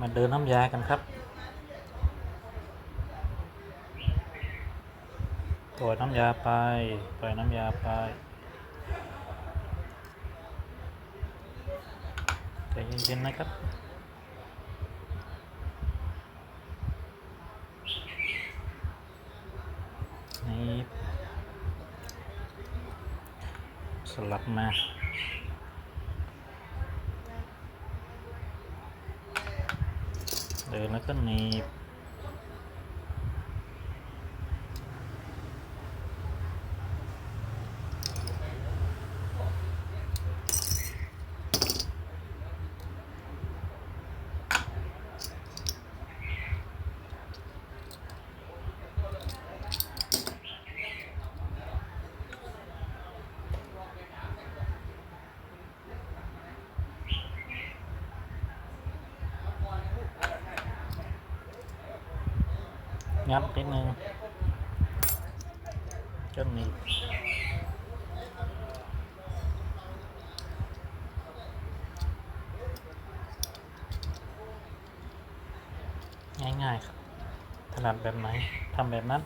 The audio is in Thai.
มาเดินน้ำยากันครับปล่อยน้ำยาไปปล่อยน้ำยาไปใจเย็นๆนะครับนี่สลับมา เดินแล้วก็หนีบ งับนิดนึงก็หนีง่ายๆครับถนัดแบบไหนทำแบบนั้น